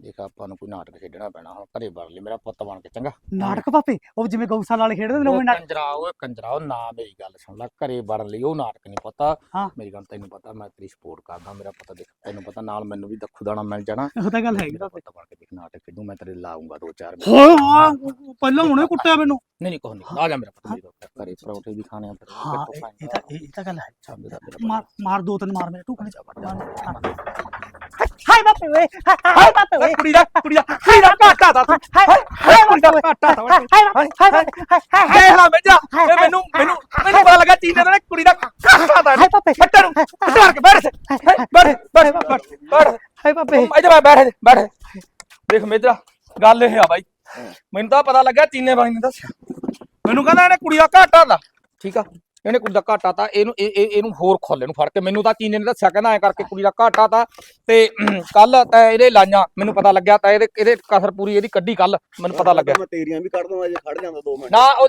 ਦੇਖ ਆਪਾਂ ਨੂੰ ਕੋਈ ਨਾਟਕ ਖੇਡਣਾ ਪੈਣਾ ਹੁਣ ਘਰੇ ਵੜ ਲਈ ਮੇਰਾ ਪੁੱਤ ਬਣ ਕੇ ਚੰਗਾ? ਨਾਟਕ ਪਾਪੇ ਉਹ ਜਿਵੇਂ ਗਊਸ਼ਾਲਾ ਵਾਲੇ ਖੇਡਦੇ ਨੇ ਉਹ ਨਾਟਕ ਕੰਜਰਾ ਓਏ ਕੰਜਰਾ ਉਹ ਨਾ ਮੇਰੀ ਗੱਲ ਸੁਣ ਲੈ ਘਰੇ ਵੜਨ ਲਈ ਉਹ ਨਾਟਕ ਨਹੀਂ ਪਤਾ। ਹਾਂ। ਮੇਰੀ ਗੱਲ ਤੈਨੂੰ ਪਤਾ ਮੈਂ ਤੇਰੀ ਸਪੋਰਟ ਕਰਦਾ ਮੇਰਾ ਪਤਾ ਦੇਖ ਤੈਨੂੰ ਪਤਾ ਨਾਲ ਮੈਨੂੰ ਵੀ ਦੱਖੂ ਦਾਣਾ ਮਿਲ ਜਾਣਾ। ਉਹ ਤਾਂ ਗੱਲ ਹੈਗੀ ਮੇਰਾ ਪਾਪੇ ਪੁੱਤ ਬਣ ਕੇ ਦੇਖ ਨਾਟਕ ਖੇਡੂ ਮੈਂ ਤੇਰੇ ਲਾਉਂਗਾ ਦੋ ਚਾਰ ਹਾਂ ਹਾਂ ਪਹਿਲਾਂ ਹੁਣੇ ਕੁੱਟਿਆ ਮੈਨੂੰ। ਨਹੀਂ ਨਹੀਂ ਕੋਈ ਨਹੀਂ ਆ ਜਾ ਮੇਰਾ ਪੁੱਤ ਮੇਰੀ ਘਰੇ ਪਰੌਂਠੇ ਵੀ ਖਾਣੇ ਆ ਫਿਰ ਹਾਂ ਇਹ ਇਹ ਤਾਂ ਇਹ ਇਹ ਤਾਂ ਗੱਲ ਹੈ। ਮੇਰਾ ਮਾਰ ਮਾਰ ਦੋ ਤਿੰਨ ਮਾਰ ਮੇਰੇ ਟੁਕੜੇ ਹਾਏ ਬਾਪੇ ਓਏ ਹਾਏ ਬਾਪੇ ਓਏ ਕੁੜੀ ਦਾ ਕੁੜੀ ਦਾ ਕੁੜੀ ਦਾ ਘਾਟਾ ਦਾ ਹਾਏ ਹਾਏ ਕੁੜੀ ਦਾ ਘਾਟਾ ਦਾ ਹਾਏ ਹਾਏ ਹਾਏ ਦੇਖ ਲੈ ਮੇਜਾ ਇਹ ਮੈਨੂੰ ਮੈਨੂੰ ਮੈਨੂੰ ਪਤਾ ਲੱਗਾ ਚੀਨੇ ਦਾ ਕੁੜੀ ਦਾ ਘਾਟਾ ਦਾ ਹਾਏ ਬਾਪੇ ਫੱਟੜ ਨੂੰ ਫੱਟੜ ਕੇ ਬੈਠ ਬੈਠ ਬੈਠ ਬੈਠ ਹਾਏ ਬਾਪੇ ਇੱਥੇ ਬੈਠ ਬੈਠ ਦੇਖ ਮੇਜਾ ਗੱਲ ਇਹ ਆ ਬਾਈ ਮੈਨੂੰ ਤਾਂ ਪਤਾ ਲੱਗਾ ਚੀਨੇ ਬਾਈ ਨੇ ਦੱਸਿਆ ਮੈਨੂੰ ਕਹਿੰਦਾ ਇਹਨੇ ਕੁੜੀ ਦਾ ਘਾਟਾ ਦਾ ਠੀਕ ਆ ਇਹਨੇ ਕੁੜੀ ਦਾ ਘਾਟਾ ਤਾਂ ਇਹਨੂੰ ਇਹ ਇਹ- ਇਹਨੂੰ ਹੋਰ ਖੋਲੇ ਨੂੰ ਫੜ ਕੇ ਮੈਨੂੰ ਤਾਂ ਚੀਨੇ ਨੇ ਦੱਸਿਆ ਕਹਿੰਦਾ ਐ ਕਰਕੇ ਕੁੜੀ ਦਾ ਘਾਟਾ ਤਾਂ ਤੇ ਕੱਲ ਤਾਂ ਇਹਦੇ ਲਾਈਆਂ ਮੈਨੂੰ ਪਤਾ ਲੱਗਿਆ ਤਾਂ ਇਹਦੇ ਇਹਦੇ ਕਸਰ ਪੂਰੀ ਇਹਦੀ ਕੱਢੀ ਕੱਲ ਮੈਨੂੰ ਪਤਾ ਲੱਗਿਆ। ਮੈਂ ਤੇਰੀਆਂ ਵੀ ਕੱਢ ਦਵਾਂ ਜੇ ਖੜ ਜਾਂਦਾ 2 ਮਿੰਟ। ਨਾ ਉਹ ਦੇਖ